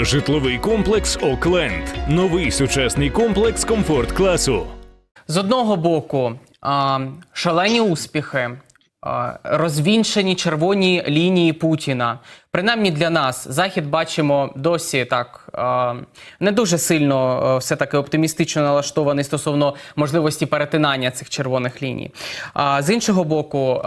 Житловий комплекс Окленд. Новий сучасний комплекс комфорт класу. З одного боку, шалені успіхи, розвінчені червоні лінії Путіна. Принаймні для нас захід бачимо досі так не дуже сильно все таки оптимістично налаштований стосовно можливості перетинання цих червоних ліній. З іншого боку,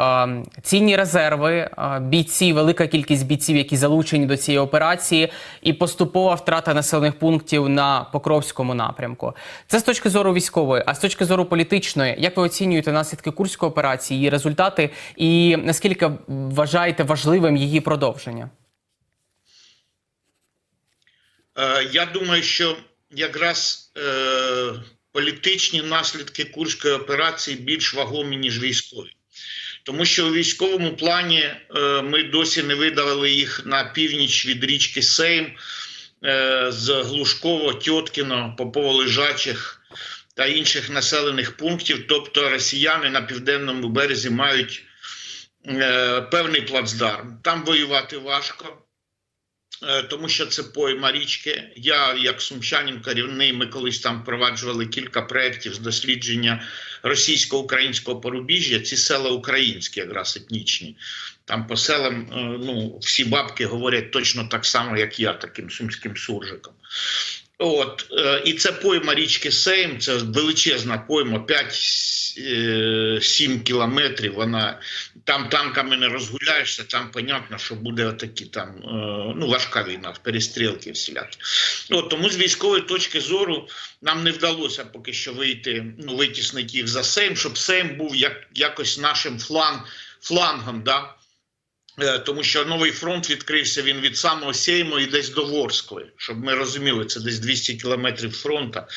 цінні резерви, бійці, велика кількість бійців, які залучені до цієї операції, і поступова втрата населених пунктів на Покровському напрямку. Це з точки зору військової, а з точки зору політичної, як ви оцінюєте наслідки курської операції, її результати, і наскільки вважаєте важливим її продовження? Е, Я думаю, що якраз е, політичні наслідки Курської операції більш вагомі, ніж військові. Тому що у військовому плані е, ми досі не видавали їх на північ від річки Сейм е, з Глушково, Тьоткіно, Попово-Лежачих та інших населених пунктів. Тобто росіяни на південному березі мають е, певний плацдарм. Там воювати важко. Е, тому що це пойма річки. Я, як сумчанин керівний, ми колись там впроваджували кілька проєктів з дослідження російсько-українського порубіжжя. Ці села українські, якраз етнічні. Там по селам е, ну, всі бабки говорять точно так само, як я, таким сумським суржиком. От, е, і це пойма річки Сейм, це величезна пойма, 5-7 кілометрів. Вона там танками не розгуляєшся, там понятно, що буде отакі там е, ну, важка війна, перестрілки всілякі. От, тому з військової точки зору нам не вдалося поки що вийти, ну, витіснити їх за Сейм, щоб Сейм був як, якось нашим фланг, флангом. Да? Е, Тому що новий фронт відкрився він від самого Сейму і десь до Ворскли, щоб ми розуміли, це десь 200 кілометрів фронта.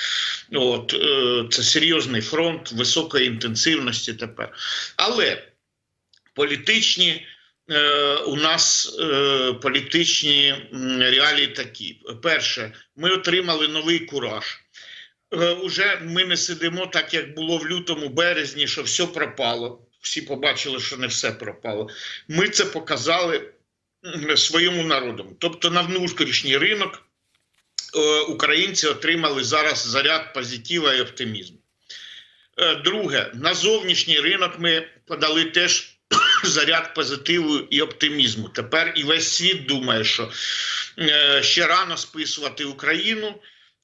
От, е, це серйозний фронт високої інтенсивності тепер. Але політичні е, у нас політичні реалії такі. Перше, ми отримали новий кураж. Уже ми не сидимо так, як було в лютому березні, що все пропало. Всі побачили, що не все пропало. Ми це показали своєму народу. Тобто на внутрішній ринок е, українці отримали зараз заряд позитива і оптимізму. Е, Друге, на зовнішній ринок ми подали теж заряд позитиву і оптимізму. Тепер і весь світ думає, що е, ще рано списувати Україну.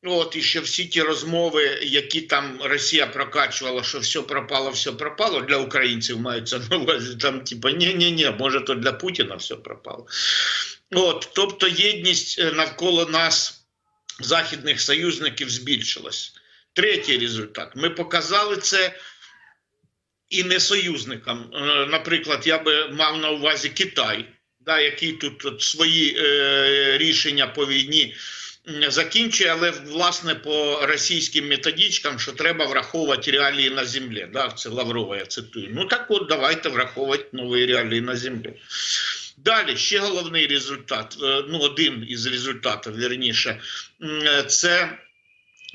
От і що всі ті розмови, які там Росія прокачувала, що все пропало, все пропало для українців маються на увазі. Там, типа, ні, ні, ні, може, то для Путіна все пропало. От, тобто єдність е, навколо нас, західних союзників, збільшилась. Третій результат. Ми показали це і не союзникам. Е, Наприклад, я би мав на увазі Китай, да, який тут от свої е, рішення по війні закінчує, але власне по російським методичкам, що треба враховувати реалії на землі. Да, це Лаврова, я цитую. Ну так от давайте враховувати нові реалії на землі. Далі ще головний результат, е, ну один із результатів, вірніше, е, це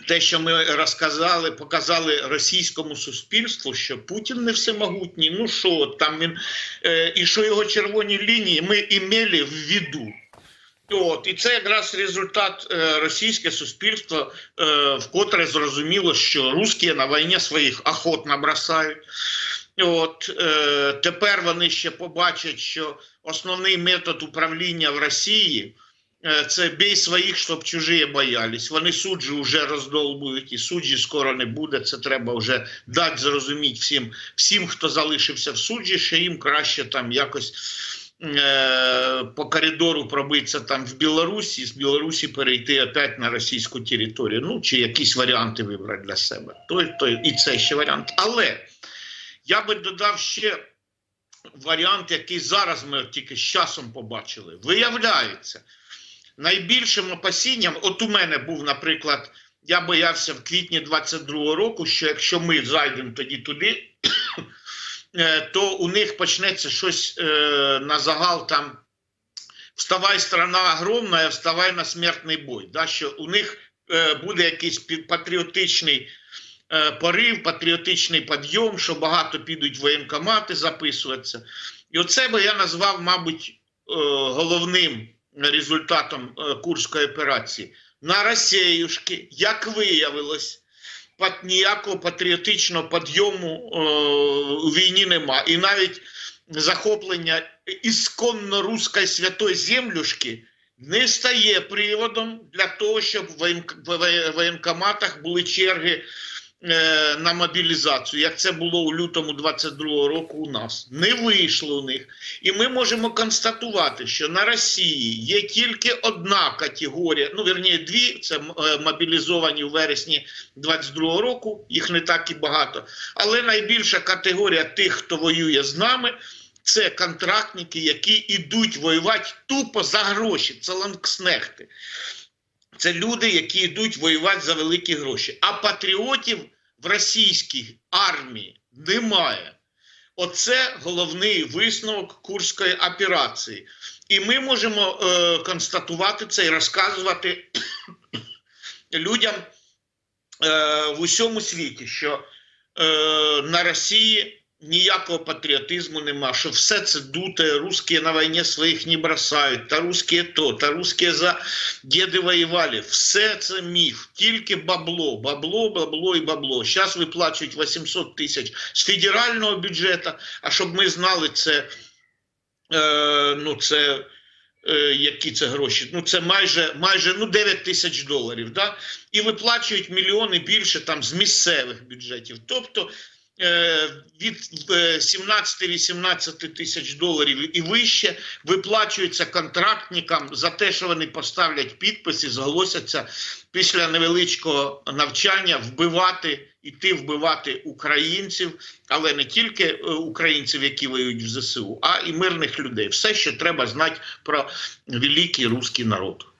те, що ми розказали, показали російському суспільству, що Путін не всемогутній. Ну що там він е, і що його червоні лінії ми імели в виду. От, і це якраз результат е, російське суспільство, е, вкотре зрозуміло, що русські на війні своїх охотно бросають. От е, тепер вони ще побачать, що основний метод управління в Росії е, це бій своїх, щоб чужі боялись. Вони суджі вже роздолбують, і суджі скоро не буде. Це треба вже дати зрозуміти всім, всім, хто залишився в суджі, що їм краще там якось по коридору пробитися там в Білорусі, з Білорусі перейти опять на російську територію. Ну чи якісь варіанти вибрати для себе. Той, той, і це ще варіант. Але я би додав ще варіант, який зараз ми тільки з часом побачили. Виявляється, найбільшим опасінням, от у мене був, наприклад, я боявся в квітні 22-го року, що якщо ми зайдемо тоді туди, е, то у них почнеться щось е, на загал там. Вставай, страна огромна, вставай на смертний бой. Да, що у них е, буде якийсь патріотичний е, порив, патріотичний підйом, що багато підуть воєнкомати записуватися. І оце би я назвав, мабуть, е, головним результатом е, Курської операції. На Росіюшки, як виявилось, ніякого патріотичного підйому е, у війні нема. І навіть захоплення ісконно руської святої землюшки не стає приводом для того, щоб в воєнк- воєнкоматах були черги е, на мобілізацію, як це було у лютому 22-го року у нас. Не вийшло у них. І ми можемо констатувати, що на Росії є тільки одна категорія, ну вірніше дві, це е, мобілізовані у вересні 22-го року, їх не так і багато. Але найбільша категорія тих, хто воює з нами, це контрактники, які йдуть воювати тупо за гроші. Це ланкснехти. Це люди, які йдуть воювати за великі гроші. А патріотів в російській армії немає. Оце головний висновок Курської операції. І ми можемо е, констатувати це і розказувати людям е, в усьому світі, що е, на Росії ніякого патріотизму нема, що все це дуте, русські на війні своїх не бросають, та русські то, та русські за діди воювали. Все це міф, тільки бабло, бабло, бабло і бабло. Зараз виплачують 800 тисяч з федерального бюджету, а щоб ми знали, це, е, ну, це е, які це гроші? Ну, це майже, майже ну, 9 тисяч доларів. Да? І виплачують мільйони більше там з місцевих бюджетів. Тобто від е, 17-18 тисяч доларів і вище виплачується контрактникам за те, що вони поставлять підпис і зголосяться після невеличкого навчання вбивати, іти вбивати українців, але не тільки е, українців, які воюють в ЗСУ, а і мирних людей. Все, що треба знати про великий русський народ.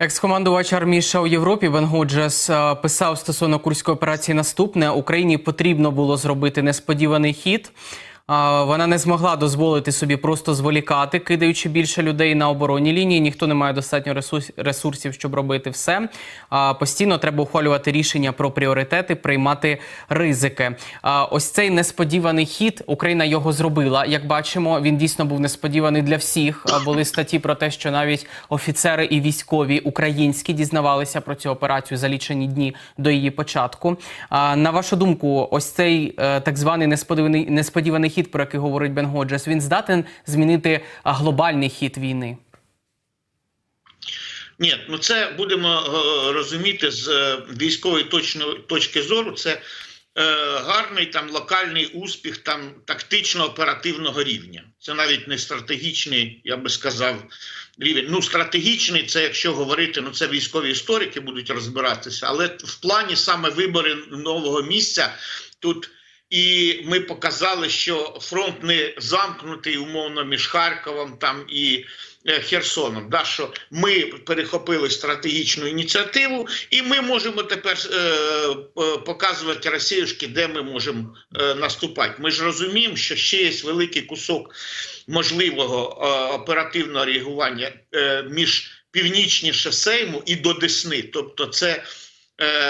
Екс-командувач армії США у Європі Бен Годжес е, писав стосовно курської операції наступне: Україні потрібно було зробити несподіваний хід. Вона не змогла дозволити собі просто зволікати, кидаючи більше людей на оборонні лінії. Ніхто не має достатньо ресурсів, щоб робити все. Постійно треба ухвалювати рішення про пріоритети, приймати ризики. Ось цей несподіваний хід Україна його зробила. Як бачимо, він дійсно був несподіваний для всіх. Були статті про те, що навіть офіцери і військові українські дізнавалися про цю операцію за лічені дні до її початку. На вашу думку, ось цей е, так званий несподіваний несподіваний хід, про який говорить Бен Годжес, він здатен змінити глобальний хід війни. Ні, ну це будемо е, розуміти з е, військової точно- точки зору. Це е, гарний там локальний успіх там тактично-оперативного рівня. Це навіть не стратегічний, я би сказав, рівень. Ну, стратегічний, це якщо говорити, ну це військові історики будуть розбиратися, але в плані саме вибори нового місця тут. І ми показали, що фронт не замкнутий умовно між Харковом там і е, Херсоном. Да, що ми перехопили стратегічну ініціативу, і ми можемо тепер е, е, показувати Росіюшки, де ми можемо е, наступати. Ми ж розуміємо, що ще є великий кусок можливого е, оперативного реагування е, між північніше Сейму і до Десни. Тобто, це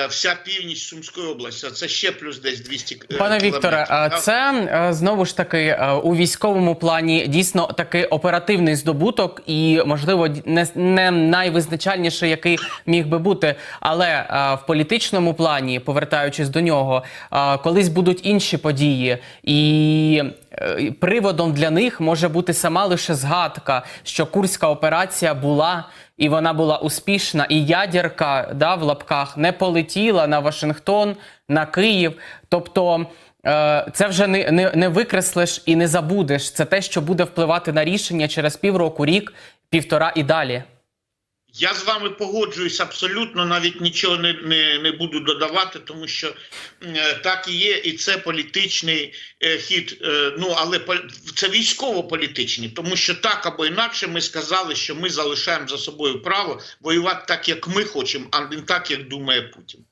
вся північ Сумської області, а це ще плюс десь 200 е, Пане. Вікторе, а це е, знову ж таки е, у військовому плані дійсно такий оперативний здобуток, і можливо не, не найвизначальніший, який міг би бути. Але е, в політичному плані, повертаючись до нього, е, колись будуть інші події, і е, приводом для них може бути сама лише згадка, що курська операція була. І вона була успішна, і ядерка да, в лапках не полетіла на Вашингтон, на Київ. Тобто е, це вже не, не, не викреслиш і не забудеш. Це те, що буде впливати на рішення через півроку, рік, півтора і далі. Я з вами погоджуюсь абсолютно, навіть нічого не, не, не буду додавати, тому що е, так і є, і це політичний е, хід. Е, ну але по- це військово-політичний, тому що так або інакше ми сказали, що ми залишаємо за собою право воювати так, як ми хочемо, а не так, як думає Путін.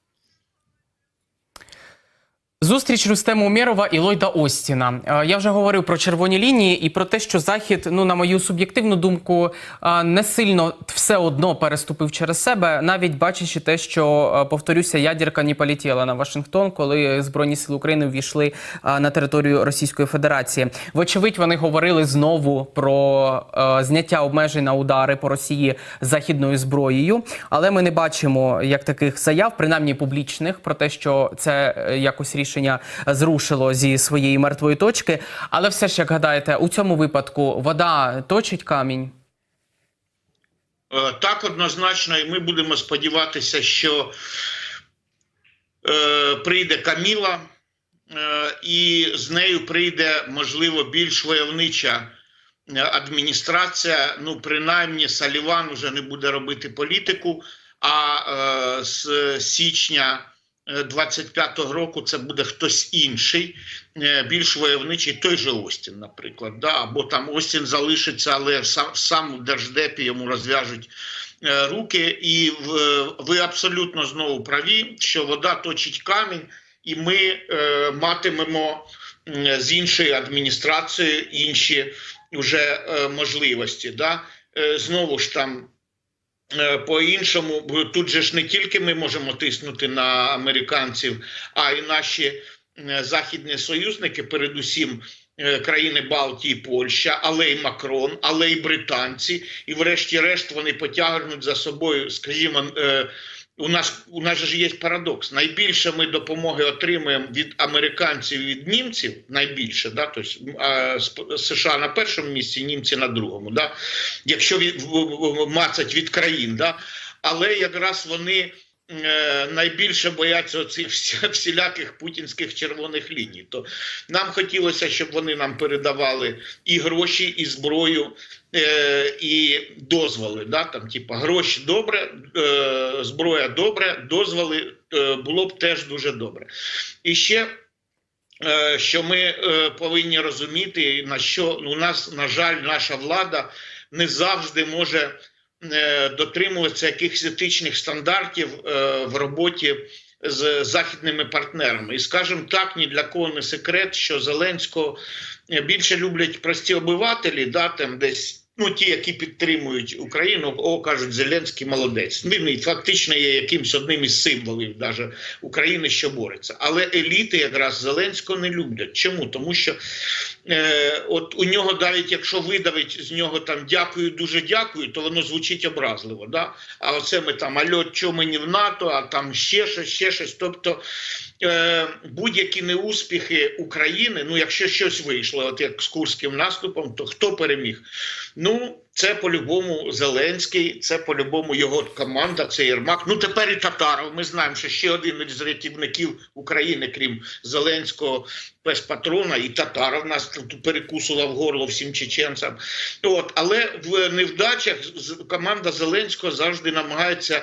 Зустріч Рустема Умєрова і Ллойда Остіна. Е, Я вже говорив про червоні лінії і про те, що Захід, ну на мою суб'єктивну думку, е, не сильно все одно переступив через себе, навіть бачачи те, що е, повторюся, ядерка не полетіла на Вашингтон, коли Збройні сили України ввійшли на територію Російської Федерації. Вочевидь, вони говорили знову про зняття обмежень на удари по Росії західною зброєю, але ми не бачимо як таких заяв, принаймні публічних, про те, що це якось рішення зрушило зі своєї мертвої точки. Але все ж як гадаєте, у цьому випадку вода точить камінь. Е, Так, однозначно, і ми будемо сподіватися, що е, прийде Каміла, е, і з нею прийде, можливо, більш войовнича адміністрація. Ну, принаймні, Саліван вже не буде робити політику, а е, з січня. Е, 25-го року це буде хтось інший, е, більш войовничий, той же Остін, наприклад. Да? Або там Остін залишиться, але сам, сам в Держдепі йому розв'яжуть е, руки. І ви абсолютно знову праві, що вода точить камінь, і ми е, матимемо з іншою адміністрацією інші вже е, можливості. Да? Е, знову ж там. Е, По-іншому, бо тут же ж не тільки ми можемо тиснути на американців, а й наші е, західні союзники, передусім е, країни Балтії, Польща, але й Макрон, але й британці, і врешті-решт вони потягнуть за собою, скажімо, у нас у нас же є парадокс. Найбільше ми допомоги отримуємо від американців від німців. Найбільше, да, тобто США на першому місці, німці на другому. Да, якщо від, мацать від країн, да, але якраз вони. Е, Найбільше бояться вся- всіляких путінських червоних ліній. То нам хотілося, щоб вони нам передавали і гроші, і зброю, е, і дозволи. Да? Там, типа, гроші добре, е, зброя добре, дозволи було б теж дуже добре. І ще. Що ми повинні розуміти, на що ну, у нас, на жаль, наша влада не завжди може дотримуватися якихось етичних стандартів е, в роботі з західними партнерами. І скажімо так, ні для кого не секрет, що Зеленського е, більше люблять прості обивателі, да, там десь. Ну, ті, які підтримують Україну, о, кажуть, Зеленський молодець. Він фактично є якимось одним із символів даже України, що бореться. Але еліти якраз Зеленського не люблять. Чому? Тому що е, от у нього навіть якщо видавить з нього там дякую, дуже дякую, то воно звучить образливо. Да? А оце ми там альо, що мені в НАТО, а там ще щось, ще щось. Тобто е, будь-які неуспіхи України, ну якщо щось вийшло, от як з курським наступом, то хто переміг? Ну, це по-любому Зеленський, це по-любому його команда, це Єрмак. Ну тепер і Татаров. Ми знаємо, що ще один із рятівників України, крім Зеленського, без патрона, і Татаров нас тут перекусував горло всім чеченцям. От, але в невдачах команда Зеленського завжди намагається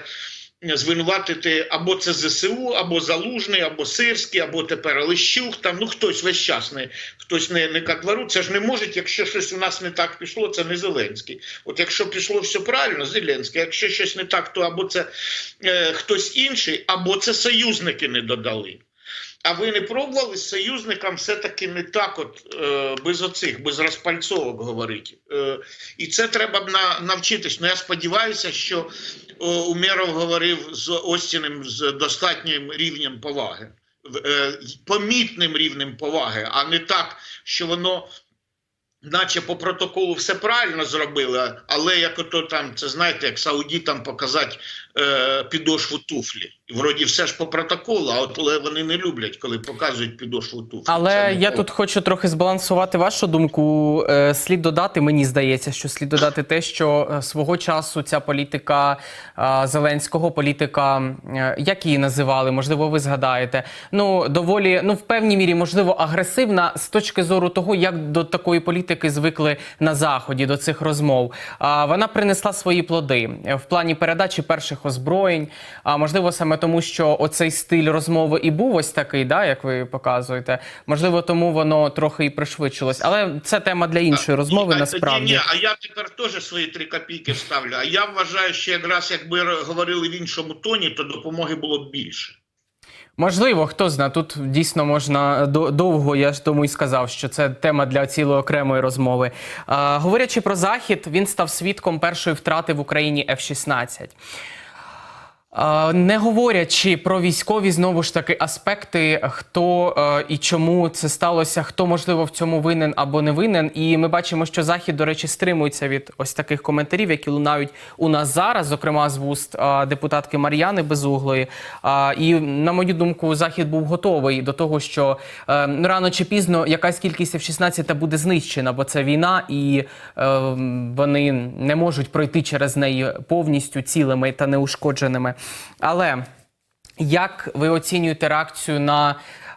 звинуватити або це ЗСУ, або Залужний, або Сирський, або тепер Лещук, там ну хтось весь час не хтось не, не катвару. Це ж не може, якщо щось у нас не так пішло, це не Зеленський. От якщо пішло все правильно, Зеленський. Якщо щось не так, то або це е, хтось інший, або це союзники не додали. А ви не пробували з союзникам все-таки не так, от е, без оцих, без розпальцовок говорити. Е, і це треба б на, навчитись. Ну я сподіваюся, що о, Умєров говорив з Остіним з достатнім рівнем поваги, е, помітним рівнем поваги, а не так, що воно. Наче по протоколу все правильно зробили, але як ото там, це знаєте, як саудітам показати е, підошву туфлі. Вроді все ж по протоколу, а от але вони не люблять, коли показують підошву туфлі. Але не я то. тут хочу трохи збалансувати вашу думку. Е, Слід додати, мені здається, що слід додати те, що е, свого часу ця політика е, Зеленського, політика, е, як її називали, можливо, ви згадаєте. Ну доволі, ну в певній мірі, можливо, агресивна з точки зору того, як до такої політики звикли на заході до цих розмов. А вона принесла свої плоди в плані передачі перших озброєнь. А можливо, саме тому, що оцей стиль розмови і був ось такий, да, як ви показуєте. Можливо, тому воно трохи і пришвидшилось. Але це тема для іншої розмови. А, Насправді Ні, ні, а я тепер теж свої три копійки вставлю. А я вважаю, що якраз якби говорили в іншому тоні, то допомоги було б більше. Можливо, хто знає, тут дійсно можна до- довго, я ж тому і сказав, що це тема для цілої окремої розмови. А, говорячи про захід, він став свідком першої втрати в Україні F-16. А, Не говорячи про військові знову ж таки аспекти, хто е, і чому це сталося, хто можливо в цьому винен або не винен. І ми бачимо, що захід, до речі, стримується від ось таких коментарів, які лунають у нас зараз, зокрема з вуст е, депутатки Мар'яни Безуглої. І на мою думку, захід був готовий до того, що е, рано чи пізно якась кількість F-16 буде знищена, бо це війна, і вони не можуть пройти через неї повністю цілими та неушкодженими. Але як ви оцінюєте реакцію на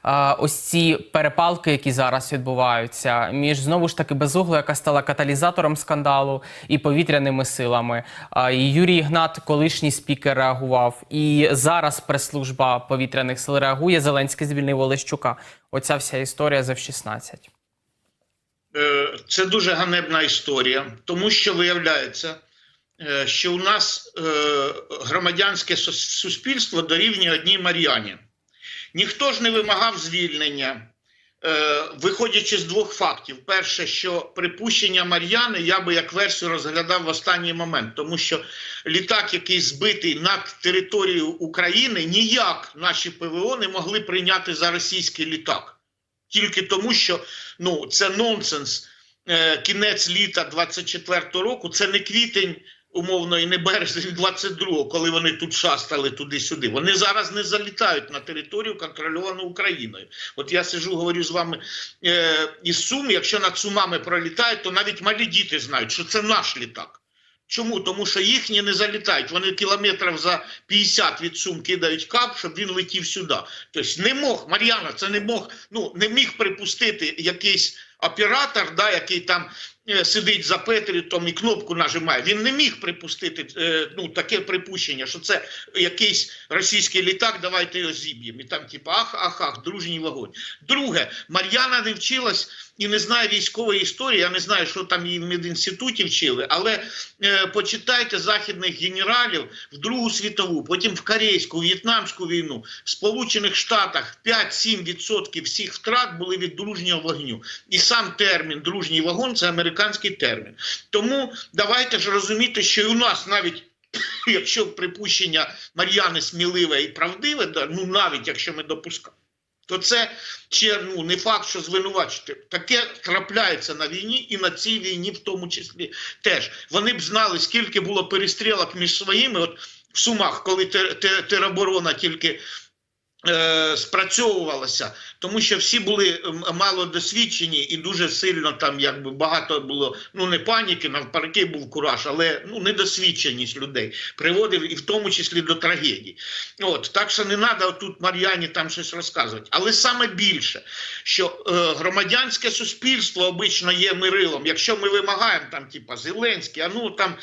а, ось ці перепалки, які зараз відбуваються, між знову ж таки безуглою, яка стала каталізатором скандалу, і повітряними силами? А, і Юрій Ігнат, колишній спікер, реагував, і зараз прес-служба повітряних сил реагує. Зеленський звільнив Олещука. Оця вся історія з F-16. Е, Це дуже ганебна історія, тому що виявляється, що у нас е, громадянське сус- суспільство дорівнює одній Мар'яні. Ніхто ж не вимагав звільнення, е, виходячи з двох фактів. Перше, що припущення Мар'яни я би як версію розглядав в останній момент, тому що літак, який збитий над територією України, ніяк наші ПВО не могли прийняти за російський літак. Тільки тому, що ну, це нонсенс. Е, кінець літа 24-го року, це не квітень, умовно, і не березень 22-го, коли вони тут шастали туди-сюди. Вони зараз не залітають на територію, контрольовану Україною. От я сижу, говорю з вами е, із Сум, якщо над Сумами пролітають, то навіть малі діти знають, що це наш літак. Чому? Тому що їхні не залітають. Вони кілометрів за 50 від Сум кидають кап, щоб він летів сюди. Тобто не мог, Мар'яна, це не мог, ну не міг припустити якийсь оператор, да, який там е, сидить за Петрітом і кнопку нажимає. Він не міг припустити е, ну, таке припущення, що це якийсь російський літак, давайте його зіб'ємо. І там, типу, ах, ах, ах, дружній вогонь. Друге, Мар'яна не вчилась і не знає військової історії. Я не знаю, що там її в медінституті вчили, але е, почитайте західних генералів в Другу світову, потім в Корейську, В'єтнамську війну, в Сполучених Штатах 5-7% всіх втрат були від дружнього вогню. І сам термін дружній вагон це американський термін. Тому давайте ж розуміти, що і у нас навіть. Якщо припущення Мар'яни сміливе і правдиве, ну навіть якщо ми допускаємо, то це ще ну, не факт, що звинувачити. Таке трапляється на війні і на цій війні в тому числі теж. Вони б знали, скільки було перестрілок між своїми. От в Сумах, коли те- те- тероборона тільки е, спрацьовувалася, тому що всі були мало досвідчені і дуже сильно там якби багато було ну не паніки, навпаки, був кураж, але ну недосвідченість людей приводив і в тому числі до трагедій. От так що не треба тут Мар'яні там щось розказувати. Але саме більше, що е, громадянське суспільство обично є мирилом. Якщо ми вимагаємо там, типа Зеленський, а ну там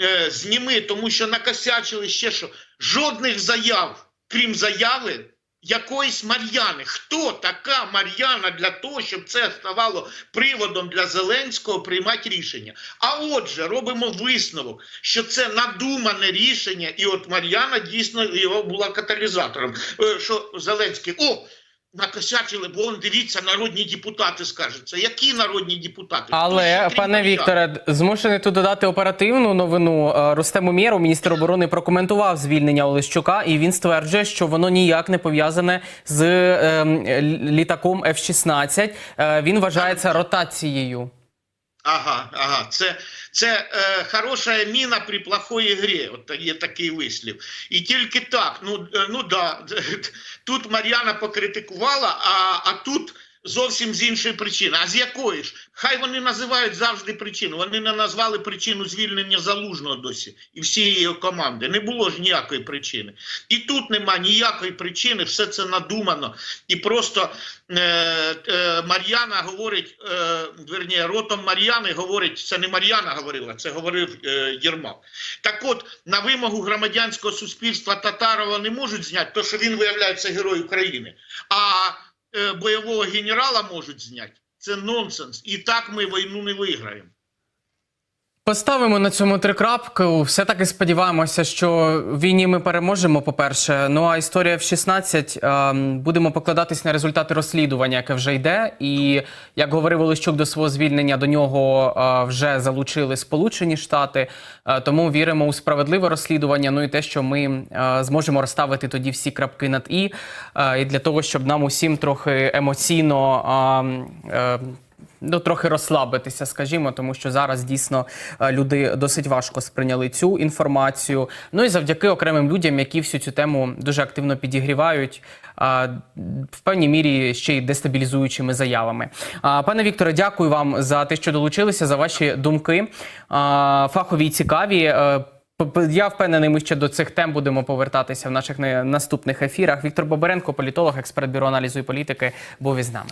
е, зніми, тому що накосячили ще що жодних заяв, крім заяви. Якоїсь Мар'яни. Хто така Мар'яна для того, щоб це ставало приводом для Зеленського приймати рішення? А отже, робимо висновок, що це надумане рішення, і от Мар'яна дійсно його була каталізатором. Е, Що Зеленський, о, накосячили, бо он дивіться, народні депутати скажуться. Які народні депутати? Але, Тож, пане? Вікторе, змушений тут додати оперативну новину. Е, Рустем Умєров, міністр оборони, прокоментував звільнення Олещука, і він стверджує, що воно ніяк не пов'язане з е, літаком F-16. Е, він вважається ротацією. Ага, ага, це, це е, хороша міна при плохой грі. От є такий вислів. І тільки так. Ну, е, ну да, тут Мар'яна покритикувала, а, а тут зовсім з іншої причини. А з якої ж? Хай вони називають завжди причину. Вони не назвали причину звільнення залужного досі і всієї команди. Не було ж ніякої причини. І тут нема ніякої причини, все це надумано. І просто е, е, Мар'яна говорить, е, верні, ротом Мар'яни говорить, це не Мар'яна говорила, це говорив е, Єрмак. Так от, на вимогу громадянського суспільства Татарова не можуть зняти, тому що він виявляється герой України. А бойового генерала можуть зняти. Це нонсенс. І так ми війну не виграємо. Поставимо на цьому три крапки. Все таки сподіваємося, що в війні ми переможемо. По-перше, ну а історія в 16 е, будемо покладатись на результати розслідування, яке вже йде. І як говорив Олещук до свого звільнення, до нього е, вже залучили Сполучені Штати. Е, тому віримо у справедливе розслідування. Ну і те, що ми е, зможемо розставити тоді всі крапки над і, е, і для того, щоб нам усім трохи емоційно. е, е, Ну, трохи розслабитися, скажімо, тому що зараз дійсно е, люди досить важко сприйняли цю інформацію. Ну і завдяки окремим людям, які всю цю тему дуже активно підігрівають, в певній мірі ще й дестабілізуючими заявами. А, Пане Вікторе, дякую вам за те, що долучилися, за ваші думки. Фахові і цікаві. Е, Я впевнений, ми ще до цих тем будемо повертатися в наших наступних ефірах. Віктор Боберенко, політолог, експерт бюро аналізу і політики, був із нами.